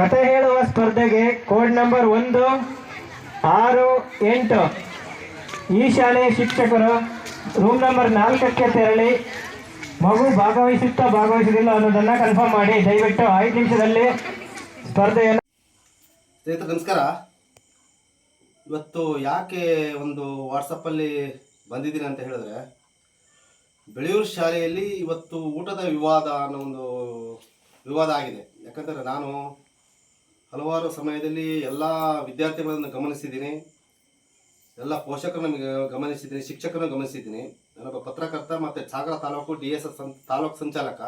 ಕತೆ ಹೇಳುವ ಸ್ಪರ್ಧೆಗೆ ಕೋಡ್ ನಂಬರ್ ಒಂದು, ಆರು, ಎಂಟು. ಈ ಶಾಲೆಯ ಶಿಕ್ಷಕರು ರೂಮ್ ನಂಬರ್ ನಾಲ್ಕಕ್ಕೆ ತೆರಳಿ ಮಗು ಭಾಗವಹಿಸುತ್ತಾ ಭಾಗವಹಿಸುವುದಿಲ್ಲ ಅನ್ನೋದನ್ನ ಕನ್ಫರ್ಮ್ ಮಾಡಿ. ದಯವಿಟ್ಟು ಐದು ನಿಮಿಷದಲ್ಲಿ ಸ್ಪರ್ಧೆಯನ್ನು ನಮಸ್ಕಾರ. ಇವತ್ತು ಯಾಕೆ ಒಂದು ವಾಟ್ಸಪ್ಪಲ್ಲಿ ಬಂದಿದ್ದೀನಿ ಅಂತ ಹೇಳಿದ್ರೆ, ಬೆಳೆಯೂರು ಶಾಲೆಯಲ್ಲಿ ಇವತ್ತು ಊಟದ ವಿವಾದ ಅನ್ನೋ ಒಂದು ವಿವಾದ ಆಗಿದೆ. ಯಾಕಂದರೆ ನಾನು ಹಲವಾರು ಸಮಯದಲ್ಲಿ ಎಲ್ಲ ವಿದ್ಯಾರ್ಥಿಗಳನ್ನು ಗಮನಿಸಿದ್ದೀನಿ. ಎಲ್ಲ ಪೋಷಕರನ್ನು ಗಮನಿಸಿದ್ದೀನಿ, ಶಿಕ್ಷಕರನ್ನು ಗಮನಿಸಿದ್ದೀನಿ. ನಾನೊಬ್ಬ ಪತ್ರಕರ್ತ ಮತ್ತು Sagar taluk D S S taluk ಸಂಚಾಲಕ.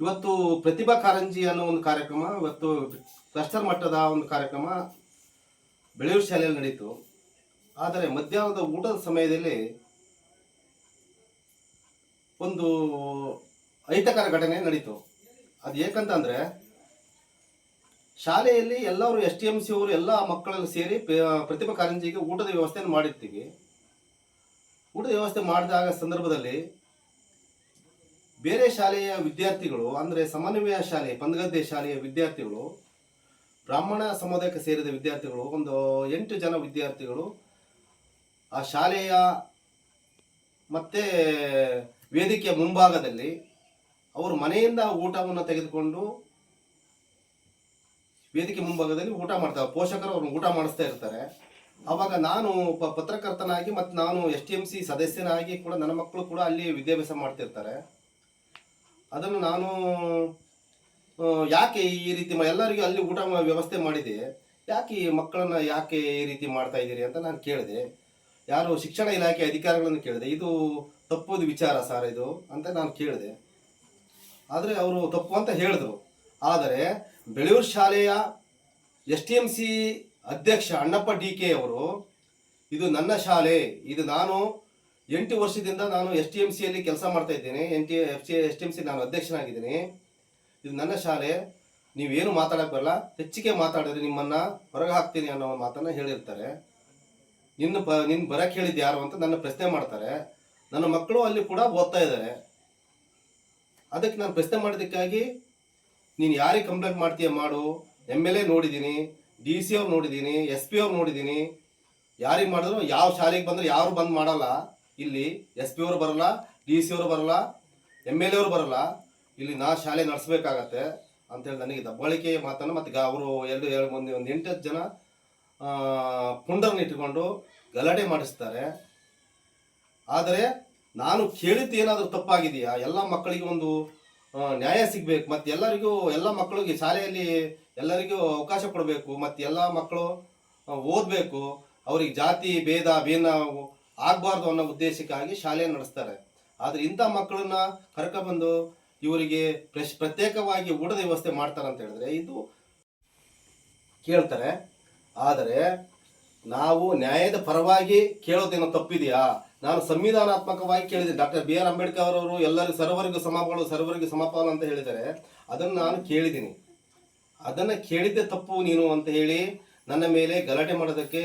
ಇವತ್ತು ಪ್ರತಿಭಾ ಕಾರಂಜಿ ಅನ್ನೋ ಒಂದು ಕಾರ್ಯಕ್ರಮ, ಇವತ್ತು ಕ್ಲಸ್ಟರ್ ಮಟ್ಟದ ಒಂದು ಕಾರ್ಯಕ್ರಮ ಬೆಳೆಯೂರು ಶಾಲೆಯಲ್ಲಿ ನಡೀತು. ಆದರೆ ಮಧ್ಯಾಹ್ನದ ಊಟದ ಸಮಯದಲ್ಲಿ ಒಂದು ಅಹಿತಕರ ಘಟನೆ ನಡೀತು. ಅದು ಏಕಂತಂದ್ರೆ ಶಾಲೆಯಲ್ಲಿ ಎಲ್ಲರೂ ಎಸ್ ಟಿ ಎಂ ಸಿ ಅವರು ಎಲ್ಲ ಮಕ್ಕಳನ್ನು ಸೇರಿ ಪ್ರ- ಪ್ರತಿಭಾ ಕಾರಂಜಿಗೆ ಊಟದ ವ್ಯವಸ್ಥೆಯನ್ನು ಮಾಡಿರ್ತೀವಿ. ಊಟದ ವ್ಯವಸ್ಥೆ ಮಾಡಿದಾಗ ಸಂದರ್ಭದಲ್ಲಿ ಬೇರೆ ಶಾಲೆಯ ವಿದ್ಯಾರ್ಥಿಗಳು, ಅಂದರೆ ಸಮನ್ವಯ ಶಾಲೆ ಪಂದಗದ್ದೆ ಶಾಲೆಯ ವಿದ್ಯಾರ್ಥಿಗಳು, ಬ್ರಾಹ್ಮಣ ಸಮುದಾಯಕ್ಕೆ ಸೇರಿದ ವಿದ್ಯಾರ್ಥಿಗಳು, ಒಂದು ಎಂಟು ಜನ ವಿದ್ಯಾರ್ಥಿಗಳು ಆ ಶಾಲೆಯ ಮತ್ತೆ ವೇದಿಕೆಯ ಮುಂಭಾಗದಲ್ಲಿ ಅವರು ಮನೆಯಿಂದ ಊಟವನ್ನು ತೆಗೆದುಕೊಂಡು ವೇದಿಕೆ ಮುಂಭಾಗದಲ್ಲಿ ಊಟ ಮಾಡ್ತಾರೆ ಪೋಷಕರು ಅವ್ರನ್ನ ಊಟ ಮಾಡಿಸ್ತಾ ಇರ್ತಾರೆ. ಅವಾಗ ನಾನು ಪ- ಪತ್ರಕರ್ತನಾಗಿ ಮತ್ತು ನಾನು ಎಸ್ ಟಿ ಎಂ ಸಿ ಸದಸ್ಯನಾಗಿ ಕೂಡ ನನ್ನ ಮಕ್ಕಳು ಕೂಡ ಅಲ್ಲಿ ವಿದ್ಯಾಭ್ಯಾಸ ಮಾಡ್ತಿರ್ತಾರೆ. ಅದನ್ನು ನಾನು ಯಾಕೆ ಈ ರೀತಿ ಎಲ್ಲರಿಗೂ ಅಲ್ಲಿ ಊಟ ವ್ಯವಸ್ಥೆ ಮಾಡಿದೆ? ಯಾಕೆ ಈ ಮಕ್ಕಳನ್ನ ಯಾಕೆ ಈ ರೀತಿ ಮಾಡ್ತಾ ಇದ್ದೀರಿ ಅಂತ ನಾನು ಕೇಳಿದೆ. ಯಾರು ಶಿಕ್ಷಣ ಇಲಾಖೆ ಅಧಿಕಾರಿಗಳನ್ನು ಕೇಳಿದೆ. ಇದು ತಪ್ಪುದು ವಿಚಾರ ಸರ್ ಇದು ಅಂತ ನಾನು ಕೇಳಿದೆ. ಆದರೆ ಅವರು ತಪ್ಪು ಅಂತ ಹೇಳಿದ್ರು. ಆದರೆ ಬೆಳೆಯೂರು ಶಾಲೆಯ ಎಸ್ ಟಿ ಎಂ ಸಿ ಅಧ್ಯಕ್ಷ ಅಣ್ಣಪ್ಪ ಡಿ ಕೆ ಅವರು, ಇದು ನನ್ನ ಶಾಲೆ, ಇದು ನಾನು ಎಂಟು ವರ್ಷದಿಂದ ನಾನು ಎಸ್ ಟಿ ಎಂ ಸಿಯಲ್ಲಿ ಕೆಲಸ ಮಾಡ್ತಾ ಇದ್ದೇನೆ, N T F C S T M C ನಾನು ಅಧ್ಯಕ್ಷನಾಗಿದ್ದೀನಿ. ಇದು ನನ್ನ ಶಾಲೆ ನೀವೇನು ಮಾತಾಡಕ್ಕೆ ಬರಲ್ಲ, ಹೆಚ್ಚಿಗೆ ಮಾತಾಡಿದ್ರೆ ನಿಮ್ಮನ್ನ ಹೊರಗೆ ಹಾಕ್ತೀನಿ ಅನ್ನೋ ಮಾತನ್ನು ಮಾತನ್ನ ಹೇಳಿರ್ತಾರೆ. ನಿನ್ನ ಬ ನಿನ್ನ ಬರಕ್ಕೆ ಹೇಳಿದ್ದು ಯಾರು ಅಂತ ನನ್ನ ಪ್ರಶ್ನೆ ಮಾಡ್ತಾರೆ. ನನ್ನ ಮಕ್ಕಳು ಅಲ್ಲಿ ಕೂಡ ಓದ್ತಾ ಇದ್ದಾರೆ. ಅದಕ್ಕೆ ನಾನು ಪ್ರಶ್ನೆ ಮಾಡಿದ್ದಕ್ಕಾಗಿ ನೀನು ಯಾರಿಗೆ ಕಂಪ್ಲೇಂಟ್ ಮಾಡ್ತೀಯ ಮಾಡು. ಎಂ ಎಲ್ ಎ ನೋಡಿದ್ದೀನಿ ಡಿ ಸಿ ಅವ್ರು ನೋಡಿದ್ದೀನಿ ಎಸ್ ಪಿ ಅವ್ರು ನೋಡಿದ್ದೀನಿ ಯಾರಿಗೆ ಮಾಡಿದ್ರು ಯಾವ ಶಾಲೆಗೆ ಬಂದ್ರೆ ಯಾರು ಬಂದ್ ಮಾಡಲ್ಲ. ಇಲ್ಲಿ ಎಸ್ ಪಿ ಅವರು ಬರಲ್ಲ ಡಿ ಸಿ ಅವರು ಬರಲ್ಲ ಎಂ ಎಲ್ ಎ ಅವರು ಬರಲ್ಲ. ಇಲ್ಲಿ ನಾ ಶಾಲೆ ನಡೆಸ್ಬೇಕಾಗತ್ತೆ ಅಂತೇಳಿ ನನಗೆ ದಬ್ಬಾಳಿಕೆ ಮಾತನ್ನು ಮತ್ತು ಅವರು ಎರಡು ಎರಡು ಮಂದಿ ಒಂದು ಎಂಟತ್ತು ಜನ ಆ, ಪುಂಡರನ್ನ ಇಟ್ಟುಕೊಂಡು ಗಲಾಟೆ ಮಾಡಿಸ್ತಾರೆ. ಆದರೆ ನಾನು ಕೇಳಿದ್ದು ಏನಾದರೂ ತಪ್ಪಾಗಿದೆಯಾ? ಎಲ್ಲ ಮಕ್ಕಳಿಗೆ ಒಂದು ನ್ಯಾಯ ಸಿಗ್ಬೇಕು. ಮತ್ತು ಎಲ್ಲರಿಗೂ, ಎಲ್ಲ ಮಕ್ಕಳಿಗೆ ಶಾಲೆಯಲ್ಲಿ ಎಲ್ಲರಿಗೂ ಅವಕಾಶ ಕೊಡಬೇಕು. ಮತ್ತು ಎಲ್ಲ ಮಕ್ಕಳು ಓದಬೇಕು. ಅವ್ರಿಗೆ ಜಾತಿ, ಭೇದ ಭಿನ್ನ ಆಗಬಾರ್ದು ಅನ್ನೋ ಉದ್ದೇಶಕ್ಕಾಗಿ ಶಾಲೆ ನಡೆಸ್ತಾರೆ. ಆದರೆ ಇಂಥ ಮಕ್ಕಳನ್ನ ಕರ್ಕೊಬಂದು ಇವರಿಗೆ ಪ್ರಶ್, ಪ್ರತ್ಯೇಕವಾಗಿ ಊಟದ ವ್ಯವಸ್ಥೆ ಮಾಡ್ತಾರೆ ಅಂತ ಹೇಳಿದ್ರೆ ಇದು ಕೇಳ್ತಾರೆ. ಆದರೆ ನಾವು ನ್ಯಾಯದ ಪರವಾಗಿ ಕೇಳೋದೇನೋ ತಪ್ಪಿದೆಯಾ? ನಾನು ಸಂವಿಧಾನಾತ್ಮಕವಾಗಿ ಕೇಳಿದೆ. ಡಾಕ್ಟರ್ ಬಿ ಆರ್ ಅಂಬೇಡ್ಕರ್ ಅವರು ಎಲ್ಲರಿಗೂ ಸರ್ವರಿಗೂ ಸಮಪಾಲು ಸರ್ವರಿಗೂ ಸಮಪಾಲು ಅಂತ ಹೇಳಿದರೆ ಅದನ್ನು ನಾನು ಕೇಳಿದ್ದೀನಿ. ಅದನ್ನು ಕೇಳಿದ್ದೆ ತಪ್ಪು ನೀನು ಅಂತ ಹೇಳಿ ನನ್ನ ಮೇಲೆ ಗಲಾಟೆ ಮಾಡೋದಕ್ಕೆ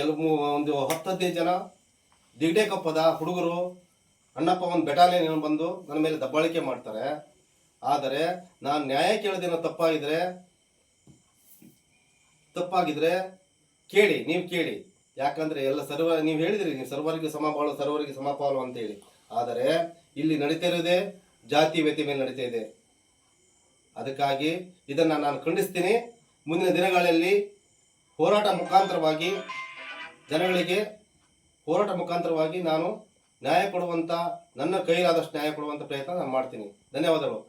ಎಲ್ ಒಂದು ಹತ್ತು ಹದಿನೈದು ಜನ ದಿಗಡೆ ಕಪ್ಪದ ಹುಡುಗರು ಅಣ್ಣಪ್ಪ ಒಂದು ಬೆಟಾಲಿಯನ್ ಬಂದು ನನ್ನ ಮೇಲೆ ದಬ್ಬಾಳಿಕೆ ಮಾಡ್ತಾರೆ. ಆದರೆ ನಾನು ನ್ಯಾಯ ಕೇಳೋದೇನೋ ತಪ್ಪಾಗಿದ್ರೆ ತಪ್ಪಾಗಿದ್ರೆ ಕೇಳಿ, ನೀವು ಕೇಳಿ. ಯಾಕಂದ್ರೆ ಎಲ್ಲ ಸರ್ವ, ನೀವು ಹೇಳಿದ್ರಿ, ನೀವು ಸರ್ವರಿಗೆ ಸಮಪಾಲು ಸರ್ವರಿಗೆ ಸಮಪಾಲು ಅಂತ ಹೇಳಿ ಆದರೆ ಇಲ್ಲಿ ನಡೀತಾ ಇರೋದೇ ಜಾತಿ ವ್ಯತಿ ಮೇಲೆ ನಡೀತಾ ಇದೆ. ಅದಕ್ಕಾಗಿ ಇದನ್ನ ನಾನು ಖಂಡಿಸ್ತೀನಿ. ಮುಂದಿನ ದಿನಗಳಲ್ಲಿ ಹೋರಾಟ ಮುಖಾಂತರವಾಗಿ ಜನಗಳಿಗೆ ಹೋರಾಟ ಮುಖಾಂತರವಾಗಿ ನಾನು ನ್ಯಾಯ ಕೊಡುವಂಥ ನನ್ನ ಕೈಲಾದಷ್ಟು ನ್ಯಾಯ ಕೊಡುವಂಥ ಪ್ರಯತ್ನ ನಾನು ಮಾಡ್ತೀನಿ. ಧನ್ಯವಾದಗಳು.